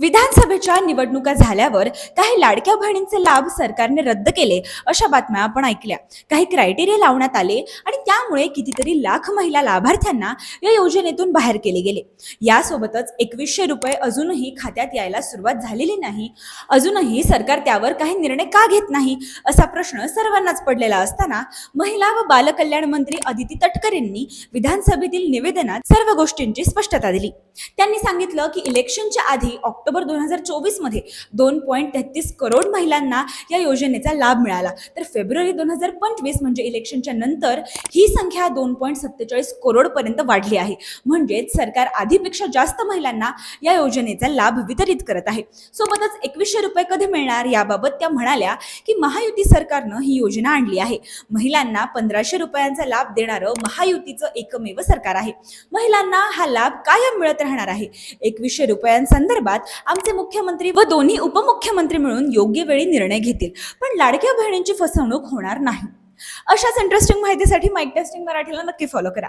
विधानसभेच्या निवडणुका झाल्यावर काही लाडक्या बहिणींचे लाभ सरकारने रद्द केले अशा बातम्या आपण ऐकल्या. काही क्रायटेरिया लावण्यात आले आणि त्यामुळे कितीतरी लाख महिला लाभार्थ्यांना या योजनेतून बाहेर केले गेले. यासोबतच एकवीसशे रुपये अजूनही खात्यात यायला सुरुवात झालेली नाही. अजूनही सरकार त्यावर काही निर्णय का घेत नाही असा प्रश्न सर्वांनाच पडलेला असताना महिला व बालकल्याण मंत्री अदिती तटकरेंनी विधानसभेतील निवेदनात सर्व गोष्टींची स्पष्टता दिली. त्यांनी सांगितलं की इलेक्शनच्या आधी ऑक्टोबर दोन हजार चोवीसमध्ये दोन पॉईंट तेहतीस करोड महिलांना या योजनेचा लाभ मिळाला. तर फेब्रुवारी दोन हजार पंचवीस म्हणजे इलेक्शनच्या नंतर ही संख्या दोन पॉईंट सत्तेचाळीस करोडपर्यंत वाढली आहे. म्हणजेच सरकार आधीपेक्षा जास्त महिलांना या योजनेचा लाभ वितरित करत आहे. सोबतच एकवीसशे रुपये कधी मिळणार याबाबत त्या म्हणाल्या की महायुती सरकारनं ही योजना आणली आहे. महिलांना पंधराशे रुपयांचा लाभ देणारं महायुतीचं एकमेव सरकार आहे. महिलांना हा लाभ कायम मिळत राहणार आहे. एकवीसशे रुपयांसंदर्भात आमचे मुख्यमंत्री व दोन्ही उपमुख्यमंत्री मिळून योग्य वेळी निर्णय घेतील. पण लाडक्या बहिणींची फसवणूक होणार नाही. अशाच इंटरेस्टिंग माहितीसाठी माईक टेस्टिंग मराठीला नक्की फॉलो करा.